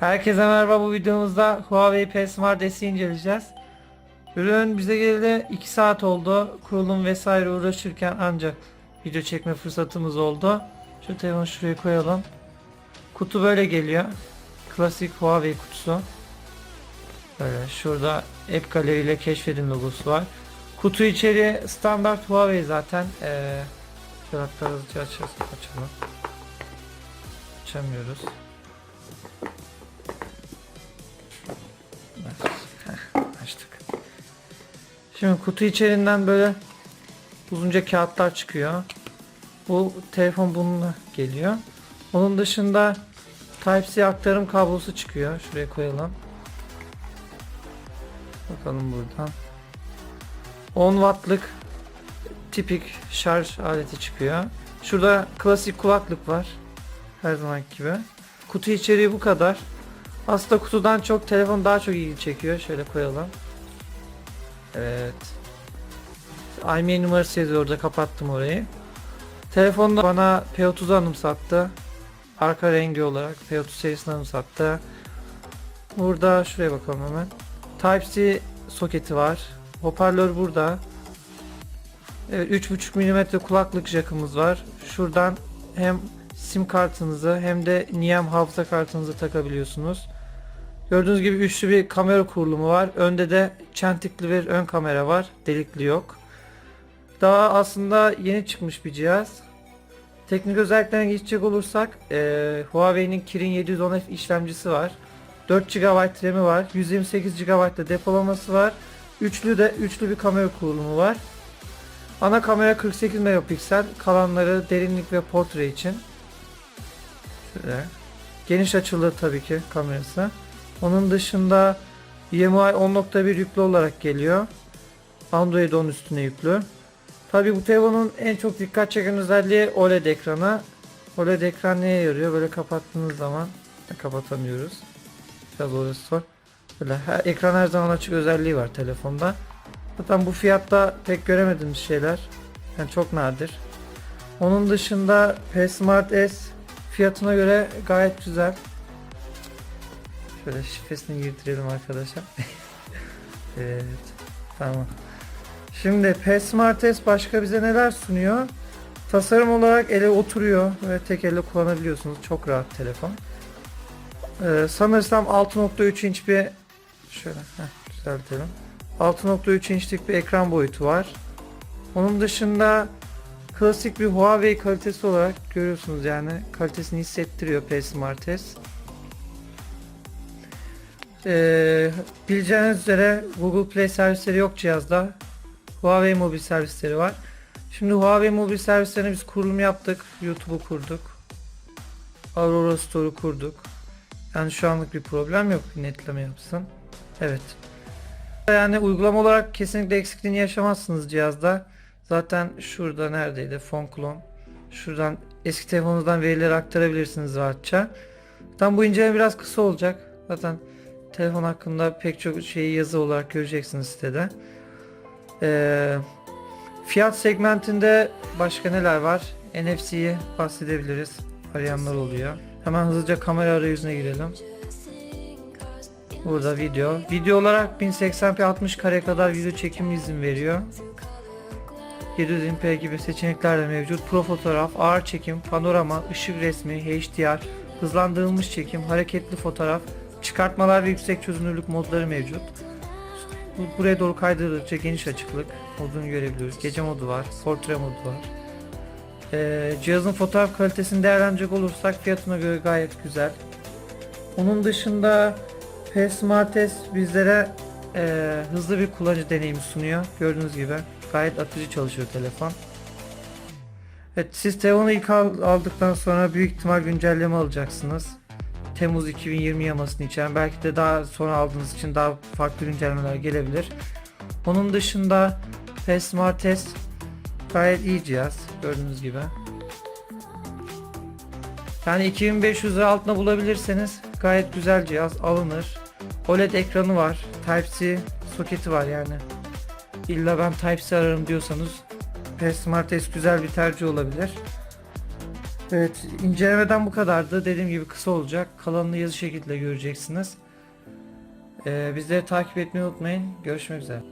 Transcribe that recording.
Herkese merhaba bu videomuzda Huawei P Smart S'i inceleyeceğiz. Ürün bize geldi 2 saat oldu. Kurulum vesaire uğraşırken ancak video çekme fırsatımız oldu. Şu telefonu şuraya koyalım. Kutu böyle geliyor. Klasik Huawei kutusu. Böyle şurada App Gallery ile keşfedin logosu var. Kutu içeriği standart Huawei zaten. Ee, şöyle hızlıca açalım. Açamıyoruz. Şimdi kutu içerisinden böyle uzunca kağıtlar çıkıyor. Bu telefon bununla geliyor. Onun dışında Type-C aktarım kablosu çıkıyor. Şuraya koyalım. Bakalım buradan. 10 wattlık tipik şarj aleti çıkıyor. Şurada klasik kulaklık var. Her zaman gibi. Kutu içeriği bu kadar. Aslında kutudan çok telefon daha çok ilgi çekiyor. Şöyle koyalım. Evet. IMEI numarası yazıyor orada kapattım orayı. Telefonda bana P30'u anımsattı. Arka rengi olarak P30 serisini anımsattı. Burada şuraya bakalım hemen. Type-C soketi var. Hoparlör burada. Evet 3.5 mm kulaklık jackımız var. Şuradan hem sim kartınızı hem de NIAM hafıza kartınızı takabiliyorsunuz. Gördüğünüz gibi üçlü bir kamera kurulumu var. Önde de çentikli bir ön kamera var. Delikli yok. Daha aslında yeni çıkmış bir cihaz. Teknik özelliklerine geçecek olursak eee, Huawei'nin Kirin 710F işlemcisi var. 4 GB RAM'i var. 128 GB da depolaması var. Üçlü de üçlü bir kamera kurulumu var. Ana kamera 48 megapiksel. Kalanları derinlik ve portre için. Şöyle. Geniş açılı tabii ki kamerası. Onun dışında EMI 10.1 yüklü olarak geliyor. Android 10 üstüne yüklü. Tabii bu telefonun en çok dikkat çeken özelliği OLED ekranı. OLED ekran neye yarıyor? Böyle kapattığınız zaman kapatamıyoruz. Biraz orası zor. Böyle her, ekran her zaman açık özelliği var telefonda. Zaten bu fiyatta pek göremediğimiz şeyler. Yani çok nadir. Onun dışında P Smart S fiyatına göre gayet güzel. Şöyle şifresini girdirelim arkadaşlar. evet. Tamam. Şimdi P Smart S başka bize neler sunuyor? Tasarım olarak ele oturuyor ve tek elle kullanabiliyorsunuz. Çok rahat telefon. Ee, sanırsam 6.3 inç bir şöyle heh, düzeltelim. 6.3 inçlik bir ekran boyutu var. Onun dışında klasik bir Huawei kalitesi olarak görüyorsunuz yani kalitesini hissettiriyor P Smart. Ee, bileceğiniz üzere Google Play servisleri yok cihazda. Huawei mobil servisleri var. Şimdi Huawei mobil servislerine biz kurulum yaptık. YouTube'u kurduk. Aurora Store'u kurduk. Yani şu anlık bir problem yok. Bir netleme yapsın. Evet. Yani uygulama olarak kesinlikle eksikliğini yaşamazsınız cihazda. Zaten şurada neredeydi? Phone clone. Şuradan eski telefonunuzdan verileri aktarabilirsiniz rahatça. Tam bu inceleme biraz kısa olacak. Zaten telefon hakkında pek çok şeyi yazı olarak göreceksiniz sitede. Ee, fiyat segmentinde başka neler var? NFC'yi bahsedebiliriz. Arayanlar oluyor. Hemen hızlıca kamera arayüzüne girelim. Burada video. Video olarak 1080p 60 kare kadar video çekim izin veriyor. 720p gibi seçenekler de mevcut. Pro fotoğraf, ağır çekim, panorama, ışık resmi, HDR, hızlandırılmış çekim, hareketli fotoğraf, çıkartmalar ve yüksek çözünürlük modları mevcut. Bu- Buraya doğru kaydırdıkça geniş açıklık modunu görebiliyoruz. Gece modu var, portre modu var. Ee, cihazın fotoğraf kalitesini değerlendirecek olursak fiyatına göre gayet güzel. Onun dışında P Smart S bizlere e, hızlı bir kullanıcı deneyimi sunuyor. Gördüğünüz gibi gayet akıcı çalışıyor telefon. Evet siz telefonu ilk al- aldıktan sonra büyük ihtimal güncelleme alacaksınız. Temmuz 2020 yamasını içeren belki de daha sonra aldığınız için daha farklı güncellemeler gelebilir. Onun dışında P Smart S gayet iyi cihaz gördüğünüz gibi. Yani 2500 lira altına bulabilirseniz gayet güzel cihaz alınır. OLED ekranı var. Type-C soketi var yani. İlla ben Type-C ararım diyorsanız P Smart S güzel bir tercih olabilir. Evet incelemeden bu kadardı. Dediğim gibi kısa olacak. Kalanını yazı şekilde göreceksiniz. Ee, bizleri takip etmeyi unutmayın. Görüşmek üzere.